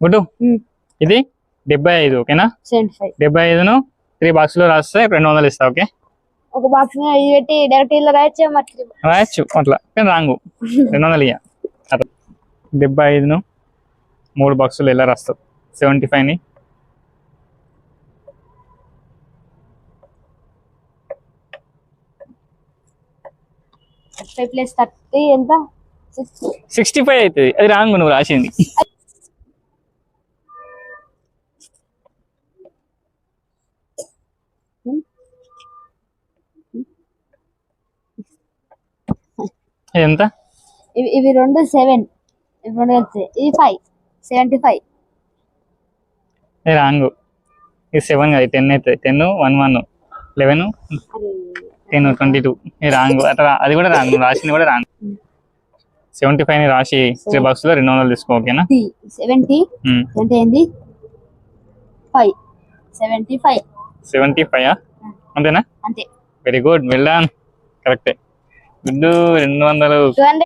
గుడ్డు? ఇది? డెబ్బై ఐదు ఓకేనా? డెబ్బై ఐదును త్రీ బాక్స్లో రాస్తే రెండు వందలు ఇస్తా ఓకే? ఒక బాక్స్ పెట్టి డైరెక్ట్ ఇల్లు రాయొచ్చు రాయొచ్చు అట్లా. కానీ రాంగు. రెండు వందలు ఇయ్య. అట్లా. డెబ్బై ఐదును మూడు బాక్సులు ఎలా రాస్తావు? సెవెంటీ ఫైవ్ని. ఫైవ్ ప్లస్ థర్టీ ఎంత? సిక్స్. సిక్స్టీ ఫైవ్ అవుతుంది. అది రాంగు నువ్వు రాసింది. ఎంత? ఇవి రెండు సెవెన్. రెండు ఇది ఫైవ్. Seventy five. రాంగు. ఇది సెవెన్ కాదు టెన్ అవుతుంది ten one one. Eleven ten twenty two. ఇది రాంగ్. అట్లా అది కూడా రాంగ్. రాసింది కూడా రాంగ్. సెవెంటీ ఫైవ్ని రాసి బాక్స్లో రెండు వందలు తీసుకో ఓకేనా? సెవెంటీ. సెవెంటీ ఏంది five. Seventy five. Seventy five అంతేనా? అంతే. వెరీ గుడ్ వెల్ డన్ కరెక్టే గుడ్డు రెండు వందలు టూ హండ్రెడ్